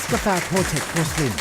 สกาแฟโปรเทคโพสลิน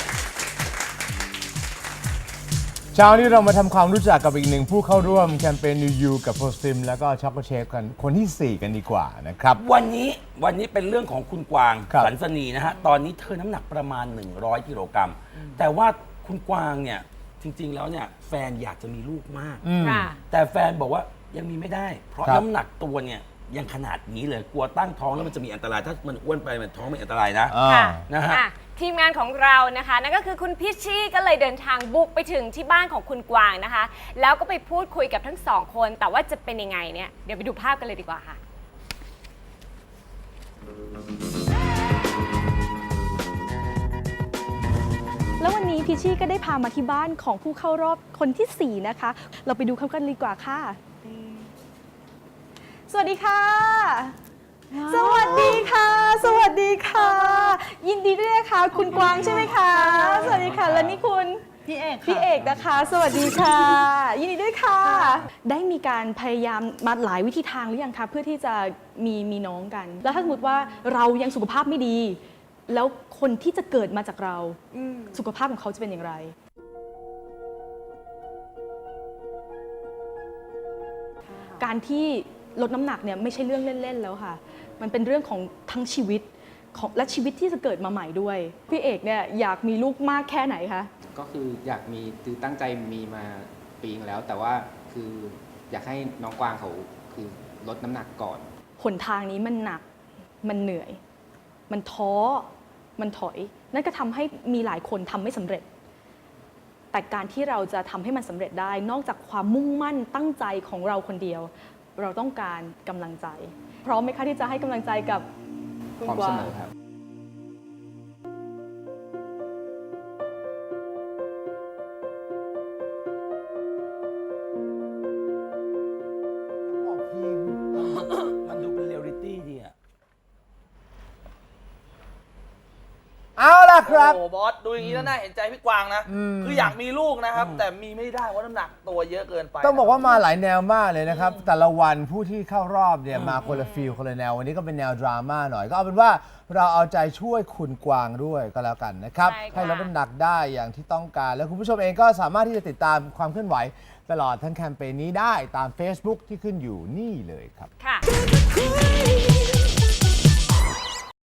เช้านี้เรามาทำความรู้จักกับอีกหนึ่งผู้เข้าร่วมแคมเปญ New You กับโพสลิมแล้วก็ช็อกโกเชฟกันคนที่ 4 กันดีกว่านะครับ วันนี้วันนี้เป็นเรื่องของคุณกวางครับ สันสนีนะฮะ ตอนนี้เธอน้ำหนักประมาณ 100กิโลกรัม แต่ว่าคุณกวางเนี่ย จริง ๆ แล้วเนี่ย แฟนอยากจะมีลูกมาก อืม ค่ะ แต่แฟนบอกว่ายังมีไม่ได้ เพราะครับ น้ำหนักตัวเนี่ย ยังขนาดนี้เลยกลัวตั้งท้องแล้วมันจะมีอันตราย ถ้ามันอ้วนไปมันท้องมันอันตรายนะ อ่า ค่ะนะฮะ อะทีมงานของเรานะคะ นั่นก็คือคุณพิชชี่ก็เลยเดินทางบุกไปถึงที่บ้านของคุณกวางนะคะ แล้วก็ไปพูดคุยกับทั้งสองคน แต่ว่าจะเป็นยังไงเนี่ยเดี๋ยวไปดูภาพกันเลยดีกว่าค่ะ แล้ววันนี้พิชชี่ก็ได้พามาที่บ้านของผู้เข้ารอบคนที่ 4 นะคะ เราไปดูเขากันดีกว่าค่ะ สวัสดีค่ะ สวัสดีค่ะ สวัสดีค่ะ ยินดีด้วยนะคะคุณกวางใช่ไหมคะ สวัสดีค่ะ และนี่คุณ พี่เอกค่ะ พี่เอกนะคะ สวัสดีค่ะ ยินดีด้วยค่ะ ได้มีการพยายามมาหลายวิธีทางหรือยังคะเพื่อที่จะมีมีน้องกัน แล้วถ้าสมมติว่าเรายังสุขภาพไม่ดี แล้วคนที่จะเกิดมาจากเราสุขภาพของเขาจะเป็นอย่างไร การที่ ลดน้ำหนักเนี่ยไม่ใช่เรื่องเล่นๆแล้วค่ะ มันเป็นเรื่องของทั้งชีวิตของและชีวิตที่จะเกิดมาใหม่ด้วย พี่เอกเนี่ยอยากมีลูกมากแค่ไหนคะ ก็คืออยากมีคือตั้งใจมีมาปีนึงแล้ว แต่ว่าคืออยากให้น้องกวางเขาคือลดน้ำหนักก่อนหนทางนี้มันหนัก มันเหนื่อย มันท้อ มันถอย นั่นก็ทำให้มีหลายคนทำไม่สำเร็จ แต่การที่เราจะทำให้มันสำเร็จได้ นอกจากความมุ่งมั่นตั้งใจของเราคนเดียว เราต้องการกำลังใจ พร้อมไหมคะที่จะให้กำลังใจกับคุณพร้อมกวาเสง มอครับ เอาล่ะครับ โอ้โหบอสดูอย่างนี้แล้วน่าเห็นใจพี่กวางนะ อืม คืออยากมีลูกนะครับ แต่มีไม่ได้เพราะน้ำหนักตัวเยอะเกินไป ต้องบอกว่ามาหลายแนวมากเลยนะครับ แต่ละวันผู้ที่เข้ารอบเนี่ยมาคนละฟิลคนละแนว วันนี้ก็เป็นแนวดราม่าหน่อย ก็เอาเป็นว่าเราเอาใจช่วยคุณกวางด้วยก็แล้วกันนะครับ ใช่ค่ะ ให้ลดน้ำหนักได้อย่างที่ต้องการ แล้วคุณผู้ชมเองก็สามารถที่จะติดตามความเคลื่อนไหว ตลอดทั้งแคมเปญนี้ได้ตาม Facebook ที่ขึ้นอยู่นี่เลยครับ ค่ะ Crazy